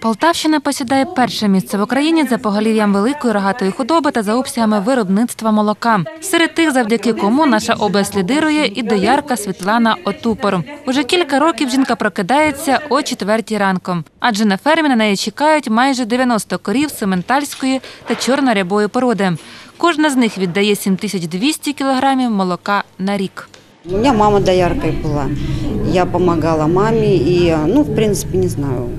Полтавщина посідає перше місце в Україні за поголів'ям великої рогатої худоби та за обсягами виробництва молока. Серед тих, завдяки кому наша область лідирує і доярка Світлана Отупор. Уже кілька років жінка прокидається о четвертій ранком, адже на фермі на неї чекають майже 90 корів сементальської та чорнорябої породи. Кожна з них віддає 7200 кілограмів молока на рік. У меня мама дояркой была. Я помогала маме и, ну, в принципе, не знаю,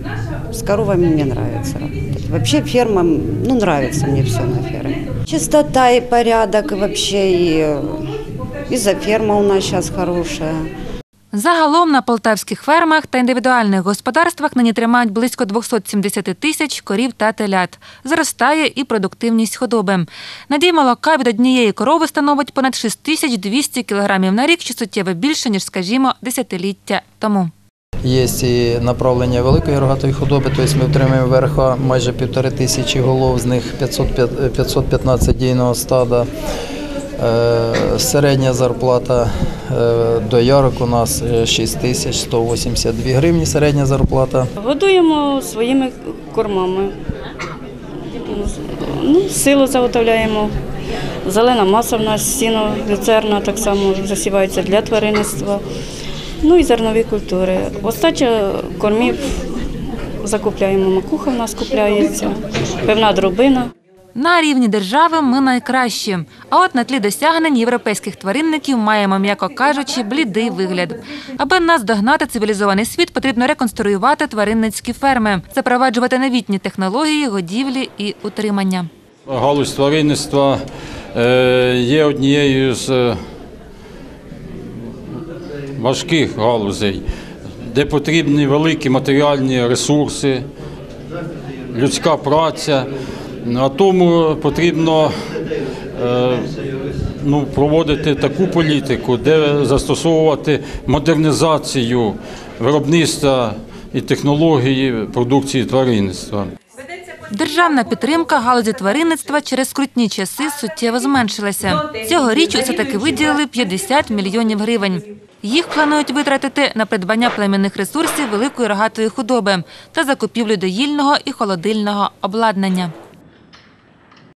с коровами мне нравится работать. Вообще ферма, ну, нравится мне все на ферме. Чистота и порядок и вообще, и, и за ферма у нас сейчас хорошая. Загалом на полтавських фермах та індивідуальних господарствах нині тримають близько 270 тисяч корів та телят. Зростає і продуктивність худоби. Надій молока від однієї корови становить понад 6200 кілограмів на рік, що суттєво більше, ніж, скажімо, десятиліття тому. Є і направлення великої рогатої худоби, тобто ми отримуємо верха майже півтори тисячі голов, з них 500, 515 дійного стада. Е, Середня зарплата е, доярок у нас е, 6 тисяч 182 гривні середня зарплата. Годуємо своїми кормами. Ну, силу заготовляємо. Зелена маса в нас, сіно, люцерна так само засівається для тваринництва. Ну і зернові культури. Остача кормів закупляємо, макуха в нас купляється, певна дробина. На рівні держави ми найкращі. А от на тлі досягнень європейських тваринників маємо, м'яко кажучи, блідий вигляд. Аби нас догнати цивілізований світ, потрібно реконструювати тваринницькі ферми, запроваджувати новітні технології годівлі і утримання. Галузь тваринництва е, є однією з е, важких галузей, де потрібні великі матеріальні ресурси, людська праця. А тому потрібно е, ну, проводити таку політику, де застосовувати модернізацію виробництва і технології продукції тваринництва. Державна підтримка галузі тваринництва через скрутні часи суттєво зменшилася. Цьогоріч усе таки виділили 50 мільйонів гривень. Їх планують витратити на придбання племінних ресурсів великої рогатої худоби та закупівлю доїльного і холодильного обладнання.